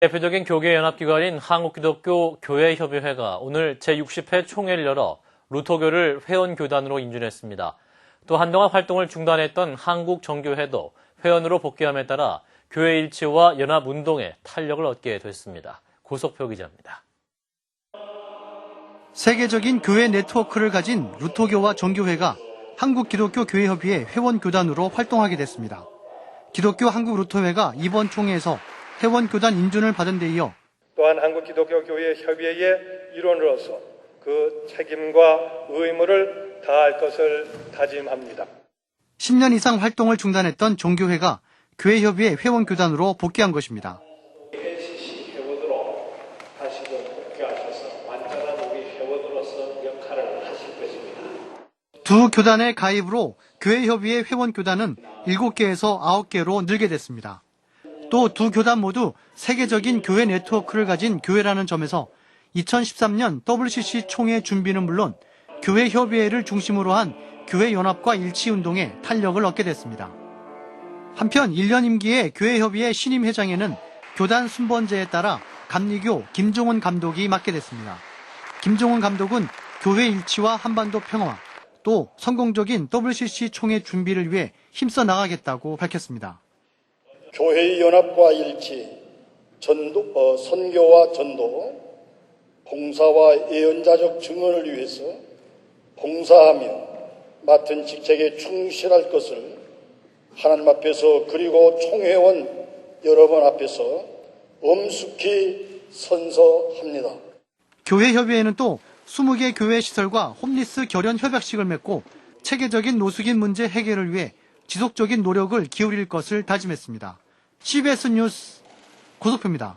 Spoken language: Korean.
대표적인 교계 연합기관인 한국기독교 교회협의회가 오늘 제60회 총회를 열어 루터교를 회원교단으로 인준했습니다. 또 한동안 활동을 중단했던 한국정교회도 회원으로 복귀함에 따라 교회 일치와 연합운동에 탄력을 얻게 됐습니다. 고석표 기자입니다. 세계적인 교회 네트워크를 가진 루터교와 정교회가 한국기독교 교회협의회 회원교단으로 활동하게 됐습니다. 기독교 한국루터회가 이번 총회에서 회원교단 인준을 받은 데 이어 또한 한국기독교교회 협의회의 일원으로서 그 책임과 의무를 다할 것을 다짐합니다. 10년 이상 활동을 중단했던 종교회가 교회협의회 회원교단으로 복귀한 것입니다. NCC 회원으로 다시금 복귀하셔서 완전한 우리 회원으로서 역할을 하실 것입니다. 두 교단의 가입으로 교회협의회 회원교단은 7개에서 9개로 늘게 됐습니다. 또 두 교단 모두 세계적인 교회 네트워크를 가진 교회라는 점에서 2013년 WCC 총회 준비는 물론 교회 협의회를 중심으로 한 교회 연합과 일치 운동에 탄력을 얻게 됐습니다. 한편 1년 임기의 교회 협의회 신임 회장에는 교단 순번제에 따라 감리교 김종훈 감독이 맡게 됐습니다. 김종훈 감독은 교회 일치와 한반도 평화, 또 성공적인 WCC 총회 준비를 위해 힘써 나가겠다고 밝혔습니다. 교회의 연합과 일치, 전도, 어, 선교와 전도, 봉사와 예언자적 증언을 위해서 봉사하며 맡은 직책에 충실할 것을 하나님 앞에서 그리고 총회원 여러분 앞에서 엄숙히 선서합니다. 교회협의회는 또 20개 교회 시설과 홈리스 결연 협약식을 맺고 체계적인 노숙인 문제 해결을 위해 지속적인 노력을 기울일 것을 다짐했습니다. CBS 뉴스 고석표입니다.